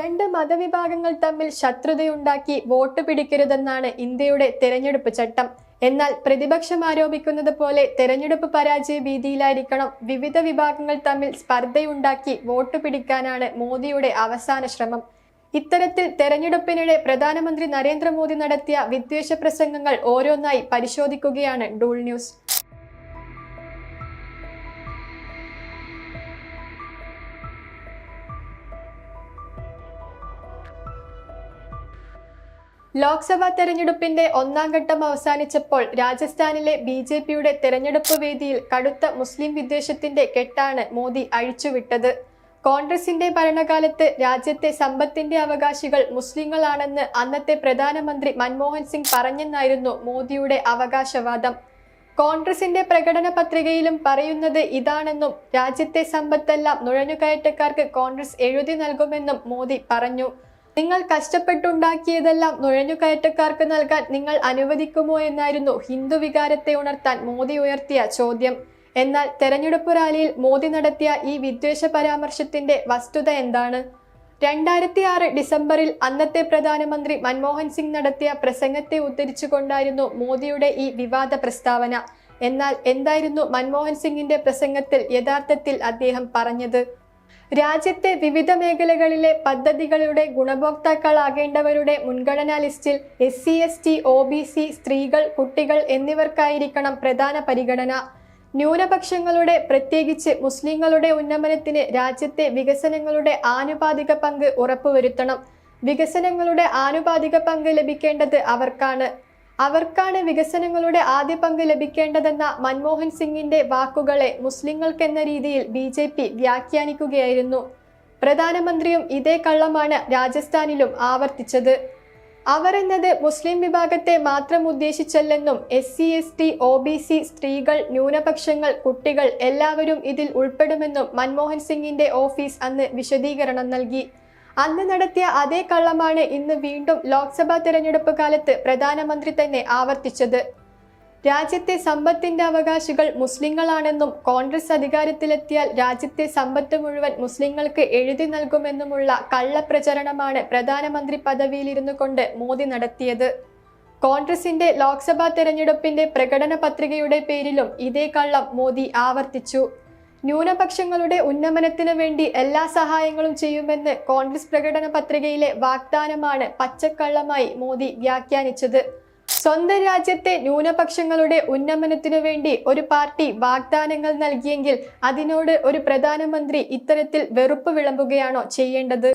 രണ്ട് മതവിഭാഗങ്ങൾ തമ്മിൽ ശത്രുതയുണ്ടാക്കി വോട്ട് പിടിക്കരുതെന്നാണ് ഇന്ത്യയുടെ തെരഞ്ഞെടുപ്പ് ചട്ടം. എന്നാൽ പ്രതിപക്ഷം ആരോപിക്കുന്നത് പോലെ തെരഞ്ഞെടുപ്പ് പരാജയ ഭീതിയിലായിരിക്കണം വിവിധ വിഭാഗങ്ങൾ തമ്മിൽ സ്പർദ്ധയുണ്ടാക്കി വോട്ട് പിടിക്കാനാണ് മോദിയുടെ അവസാന ശ്രമം. ഇത്തരത്തിൽ തെരഞ്ഞെടുപ്പിനിടെ പ്രധാനമന്ത്രി നരേന്ദ്രമോദി നടത്തിയ വിദ്വേഷ പ്രസംഗങ്ങൾ ഓരോന്നായി പരിശോധിക്കുകയാണ് ഡൂൾ ന്യൂസ്. ലോക്സഭാ തെരഞ്ഞെടുപ്പിന്റെ ഒന്നാം ഘട്ടം അവസാനിച്ചപ്പോൾ രാജസ്ഥാനിലെ ബി ജെ പിയുടെ തെരഞ്ഞെടുപ്പ് വേദിയിൽ കടുത്ത മുസ്ലിം വിദ്വേഷത്തിന്റെ കെട്ടാണ് മോദി അഴിച്ചുവിട്ടത്. കോൺഗ്രസിന്റെ ഭരണകാലത്ത് രാജ്യത്തെ സമ്പത്തിന്റെ അവകാശികൾ മുസ്ലിങ്ങളാണെന്ന് അന്നത്തെ പ്രധാനമന്ത്രി മൻമോഹൻ സിംഗ് പറഞ്ഞെന്നായിരുന്നു മോദിയുടെ അവകാശവാദം. കോൺഗ്രസിന്റെ പ്രകടന പത്രികയിലും പറയുന്നത് ഇതാണെന്നും രാജ്യത്തെ സമ്പത്തെല്ലാം നുഴഞ്ഞുകയറ്റക്കാർക്ക് കോൺഗ്രസ് എഴുതി നൽകുമെന്നും മോദി പറഞ്ഞു. നിങ്ങൾ കഷ്ടപ്പെട്ടുണ്ടാക്കിയതെല്ലാം നുഴഞ്ഞുകയറ്റക്കാർക്ക് നൽകാൻ നിങ്ങൾ അനുവദിക്കുമോ എന്നായിരുന്നു ഹിന്ദു വികാരത്തെ ഉണർത്താൻ മോദി ഉയർത്തിയ ചോദ്യം. എന്നാൽ തെരഞ്ഞെടുപ്പ് റാലിയിൽ മോദി നടത്തിയ ഈ വിദ്വേഷ പരാമർശത്തിന്റെ വസ്തുത എന്താണ്? രണ്ടായിരത്തി ആറ് ഡിസംബറിൽ അന്നത്തെ പ്രധാനമന്ത്രി മൻമോഹൻ സിംഗ് നടത്തിയ പ്രസംഗത്തെ ഉദ്ധരിച്ചുകൊണ്ടായിരുന്നു മോദിയുടെ ഈ വിവാദ പ്രസ്താവന. എന്നാൽ എന്തായിരുന്നു മൻമോഹൻ സിംഗിന്റെ പ്രസംഗത്തിൽ യഥാർത്ഥത്തിൽ അദ്ദേഹം പറഞ്ഞത്? രാജ്യത്തെ വിവിധ മേഖലകളിലെ പദ്ധതികളുടെ ഗുണഭോക്താക്കളാകേണ്ടവരുടെ മുൻഗണനാ ലിസ്റ്റിൽ S C S T O B C സ്ത്രീകൾ കുട്ടികൾ എന്നിവർക്കായിരിക്കണം പ്രധാന പരിഗണന. ന്യൂനപക്ഷങ്ങളുടെ പ്രത്യേകിച്ച് മുസ്ലിങ്ങളുടെ ഉന്നമനത്തിന് രാജ്യത്തെ വികസനങ്ങളുടെ ആനുപാതിക പങ്ക് ഉറപ്പുവരുത്തണം. വികസനങ്ങളുടെ ആനുപാതിക പങ്ക് ലഭിക്കേണ്ടത് അവർക്കാണ്. അവർക്കാണ് വികസനങ്ങളുടെ ആദ്യ പങ്ക് ലഭിക്കേണ്ടതെന്ന മൻമോഹൻ സിംഗിന്റെ വാക്കുകളെ മുസ്ലിങ്ങൾക്കെന്ന രീതിയിൽ ബി ജെ പി വ്യാഖ്യാനിക്കുകയായിരുന്നു. പ്രധാനമന്ത്രിയും ഇതേ കള്ളമാണ് രാജസ്ഥാനിലും ആവർത്തിച്ചത്. അവർ എന്നത് മുസ്ലിം വിഭാഗത്തെ മാത്രം ഉദ്ദേശിച്ചല്ലെന്നും S C S T O B C സ്ത്രീകൾ ന്യൂനപക്ഷങ്ങൾ കുട്ടികൾ എല്ലാവരും ഇതിൽ ഉൾപ്പെടുമെന്നും മൻമോഹൻ സിംഗിന്റെ ഓഫീസ് അന്ന് വിശദീകരണം നൽകി. അന്ന് നടത്തിയ അതേ കള്ളമാണ് ഇന്ന് വീണ്ടും ലോക്സഭാ തെരഞ്ഞെടുപ്പ് കാലത്ത് പ്രധാനമന്ത്രി തന്നെ ആവർത്തിച്ചത്. രാജ്യത്തെ സമ്പത്തിന്റെ അവകാശികൾ മുസ്ലിങ്ങളാണെന്നും കോൺഗ്രസ് അധികാരത്തിലെത്തിയാൽ രാജ്യത്തെ സമ്പത്ത് മുഴുവൻ മുസ്ലിങ്ങൾക്ക് എഴുതി നൽകുമെന്നുമുള്ള കള്ളപ്രചരണമാണ് പ്രധാനമന്ത്രി പദവിയിലിരുന്നു കൊണ്ട് മോദി നടത്തിയത്. കോൺഗ്രസിന്റെ ലോക്സഭാ തെരഞ്ഞെടുപ്പിന്റെ പ്രകടന പത്രികയുടെ പേരിലും ഇതേ കള്ളം മോദി ആവർത്തിച്ചു. ന്യൂനപക്ഷങ്ങളുടെ ഉന്നമനത്തിനു വേണ്ടി എല്ലാ സഹായങ്ങളും ചെയ്യുമെന്ന് കോൺഗ്രസ് പ്രകടന പത്രികയിലെ വാഗ്ദാനമാണ് പച്ചക്കള്ളമായി മോദി വ്യാഖ്യാനിച്ചത്. സ്വന്തം രാജ്യത്തെ ന്യൂനപക്ഷങ്ങളുടെ ഉന്നമനത്തിനു വേണ്ടി ഒരു പാർട്ടി വാഗ്ദാനങ്ങൾ നൽകിയെങ്കിൽ അതിനോട് ഒരു പ്രധാനമന്ത്രി ഇത്തരത്തിൽ വെറുപ്പ് വിളമ്പുകയാണോ ചെയ്യേണ്ടത്?